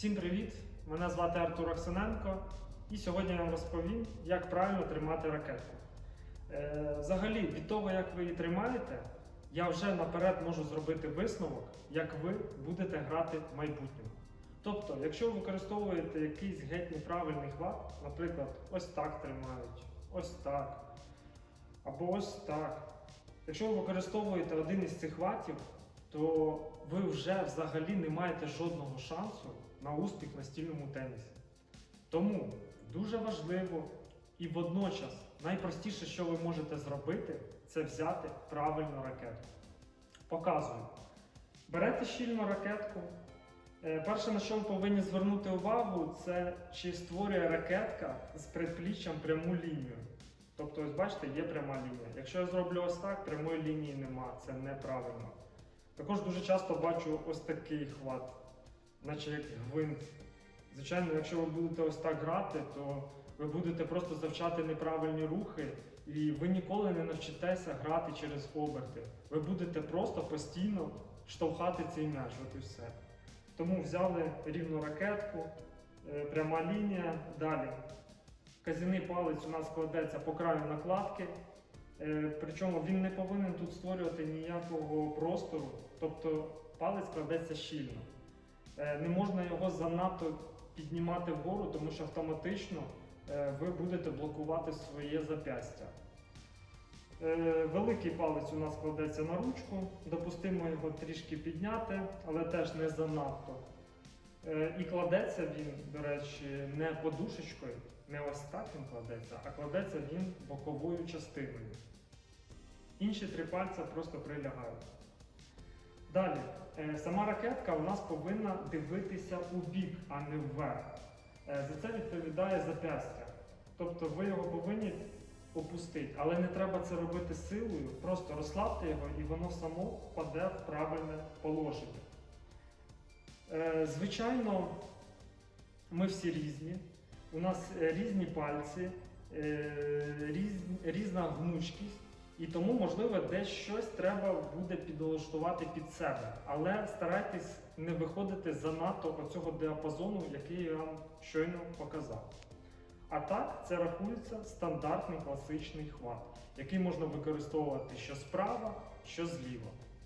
Всім привіт! Мене звати Артур Оксененко, і сьогодні я вам розповім, як правильно тримати ракету. Е, взагалі, від того, як ви її тримаєте, я вже наперед можу зробити висновок, як ви будете грати в майбутньому. Тобто, якщо ви використовуєте якийсь геть неправильний хват, наприклад, ось так тримають, ось так, або ось так. Якщо ви використовуєте один із цих хватів, то ви вже взагалі не маєте жодного шансу на успіх в настільному тенісі. Тому дуже важливо і водночас найпростіше, що ви можете зробити, це взяти правильну ракетку. Показую. Берете щільну ракетку. Е, Перше, на що ви повинні звернути увагу, це чи створює ракетка з предпліччям пряму лінію. Тобто, ось бачите, є пряма лінія. Якщо я зроблю ось так, прямої лінії нема, це неправильно. Також дуже часто бачу ось такий хват, наче як гвинт. Звичайно, якщо ви будете ось так грати, то ви будете просто завчати неправильні рухи, і ви ніколи не навчитеся грати через оберти. Ви будете просто постійно штовхати цей м'яч, от і все. Тому взяли рівну ракетку, е, пряма лінія. Далі. Казівний палець у нас кладеться по краю накладки. Е, Причому він не повинен тут створювати ніякого простору, тобто палець кладеться щільно. Е, Не можна його занадто піднімати вгору, тому що автоматично е, ви будете блокувати своє зап'ястя. Е, Великий палець у нас кладеться на ручку, допустимо його трішки підняти, але теж не занадто. І кладеться він, до речі, не подушечкою, не ось так він кладеться, а кладеться він боковою частиною. Інші три пальця просто прилягають. Далі, е, сама ракетка у нас повинна дивитися у бік, а не вверх. Е, За це відповідає зап'ястя. Тобто ви його повинні опустити, але не треба це робити силою, просто розслабте його і воно само впаде в правильне положення. Е, Звичайно, ми всі різні. У нас різні пальці, різна гнучкість, і тому, можливо, десь щось треба буде підлаштувати під себе. Але старайтесь не виходити занадто оцього діапазону, який я вам щойно показав. А так, це рахується стандартний класичний хват, який можна використовувати що справа, що зліва.